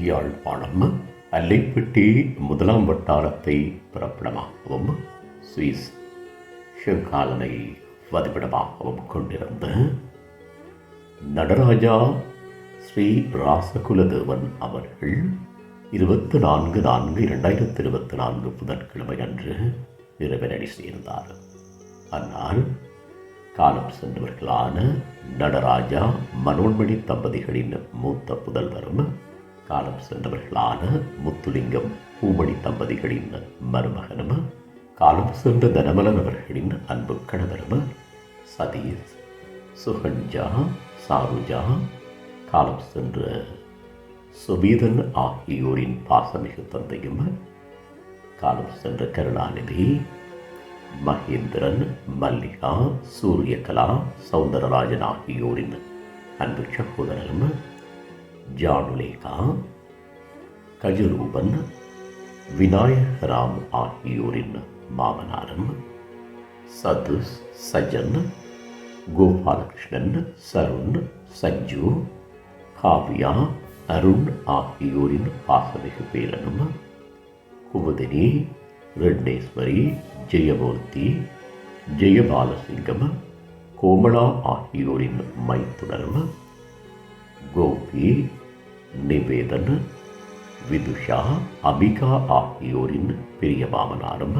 யாழ்ப்பாணம் அல்லைப்பட்டி முதலாம் வட்டாரத்தை பிறப்பிடமாகவும் சுவிஸ் ஷங்காலனை வதிப்பிடமாகவும் கொண்டிருந்த நடராஜா ஸ்ரீ ராசகுலதேவன் அவர்கள் இருபத்தி நான்கு நான்கு இரண்டாயிரத்தி இருபத்தி நான்கு புதன்கிழமை அன்று இறைவனடி சேர்ந்தார். ஆனால் காலம் சென்றவர்களான நடராஜா மனோன்மணி தம்பதிகளின் மூத்த புதல்வரும் காலம் சென்றவர்களான முத்துலிங்கம் பூமணி தம்பதிகளின் மருமகனும் காலம் சென்ற தனமலன் அவர்களின் அன்பு கணவரும் சதீஷ் சுகன்ஜா சாருஜா காலம் சென்ற சுபீதன் ஆகியோரின் பாசமிகு தந்தையும் காலம் சென்ற கருணாநிதி மகேந்திரன் மல்லிகா சூரியகலா சௌந்தரராஜன் ஆகியோரின் அன்பு சகோதரரும் ஜானுலேகா கஜரூபன் விநாயகராம் ஆகியோரின் மாமனாரும் சது சஜன் கோபாலகிருஷ்ணன் சருண் சஞ்சு காவ்யா அருண் ஆகியோரின் பாசமிகு பேரனும் குமுதினி ரெட்னேஸ்வரி ஜெயமூர்த்தி ஜெயபாலசிங்கம் கோமலா ஆகியோரின் மைத்துடரும் கோபி நிவேதன் விதுஷா அபிகா ஆகியோரின் பெரிய மாமனாரும்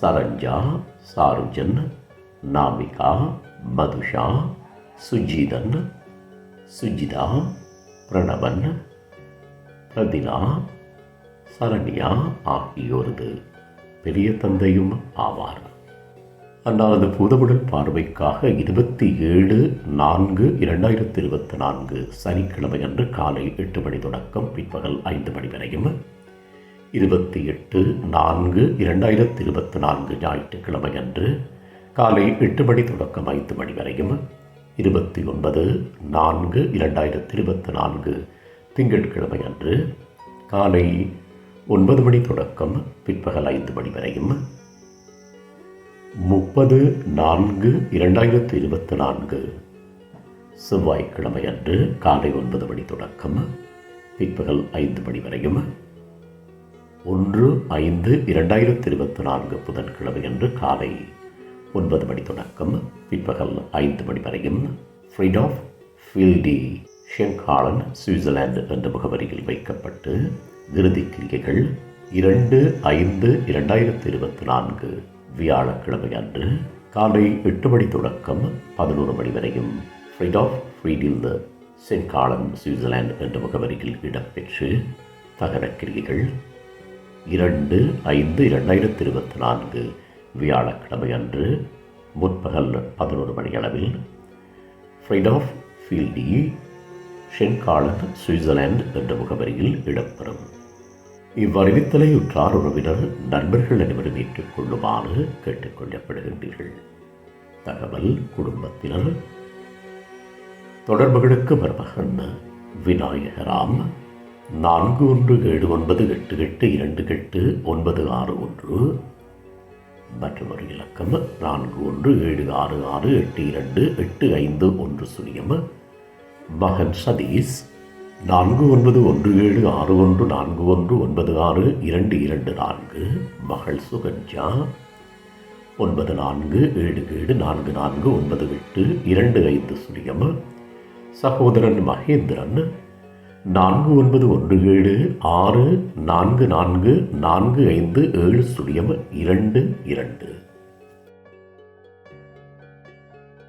சரஞ்சா சாருஜன் நாமிகா மதுஷா சுஜிதன் சுஜிதா பிரணவன் பிரதினா சரண்யா ஆகியோரது பெரிய தந்தையும் ஆவார் அன்னாரது பூதவுடல் பார்வைக்காக இருபத்தி ஏழு நான்கு இரண்டாயிரத்தி இருபத்தி நான்கு சனிக்கிழமை அன்று காலை எட்டு மணி தொடக்கம் பிற்பகல் ஐந்து மணி வரையும். இருபத்தி எட்டு நான்கு இரண்டாயிரத்தி இருபத்தி நான்கு ஞாயிற்றுக்கிழமை அன்று காலை எட்டு மணி தொடக்கம் ஐந்து மணி வரையும். இருபத்தி ஒன்பது நான்கு இரண்டாயிரத்தி இருபத்தி நான்கு திங்கட்கிழமை அன்று காலை ஒன்பது மணி தொடக்கம் பிற்பகல் ஐந்து மணி வரையும். முப்பது நான்கு இரண்டாயிரத்தி இருபத்தி நான்கு. செவ்வாய்க்கிழமை அன்று காலை ஒன்பது மணி தொடக்கம். பிற்பகல் ஐந்து மணி வரையும். ஒன்று ஐந்து இரண்டாயிரத்தி இருபத்தி நான்கு புதன்கிழமை அன்று காலை ஒன்பது மணி தொடக்கம். பிற்பகல் ஐந்து மணி வரையும். Friedhof Feldli St Gallen Switzerland என்ற முகவரியில் வைக்கப்பட்டு இறுதி கிரிகைகள் இரண்டு ஐந்து இரண்டாயிரத்தி இருபத்தி நான்கு. வியாழக்கிழமை அன்று காலை எட்டு மணி தொடக்கம் பதினோரு மணி வரையும் ஃப்ரீட் ஆஃப் ஃப்ரீடில் சென்காலன் சுவிட்சர்லாந்து என்ற முகவரியில் இடம்பெற்று தகன கிரிகைகள் இரண்டு ஐந்து இரண்டாயிரத்தி இருபத்தி நான்கு வியாழக்கிழமை அன்று முற்பகல் பதினோரு மணி அளவில் ஃப்ரைட் ஆஃப் ஃபீல்டி ஷென்காலன் சுவிட்சர்லாந்து என்ற முகவரியில் இடம்பெறும். இவ்வறிவித்தலை உற்றார் உறவினர் நண்பர்கள் அனைவரும் ஏற்றுக்கொள்ளுமாறு கேட்டுக்கொள்ளப்படுகின்றீர்கள். தகவல் குடும்பத்தினர். தொடர்புகளுக்கு மருமகன் விநாயகராம். நான்கு ஒன்று ஏழு ஒன்பது எட்டு எட்டு இரண்டு எட்டு ஒன்பது ஆறு ஒன்று. மற்றும் ஒரு இலக்கம் நான்கு ஒன்று ஏழு ஆறு ஆறு எட்டு இரண்டு எட்டு ஐந்து ஒன்று சுழியம் மகன் சதீஷ் நான்கு ஒன்பது ஒன்று ஏழு ஆறு ஒன்று நான்கு ஒன்று ஒன்பது ஆறு இரண்டு இரண்டு நான்கு. மகள் சுகஞ்சா ஒன்பது நான்கு ஏழு ஏழு நான்கு நான்கு ஒன்பது எட்டு இரண்டு ஐந்து சுழியம் சகோதரன் மகேந்திரன். நான்கு ஒன்பது ஒன்று ஏழு ஆறு நான்கு நான்கு நான்கு ஐந்து ஏழு சுழியம் இரண்டு இரண்டு.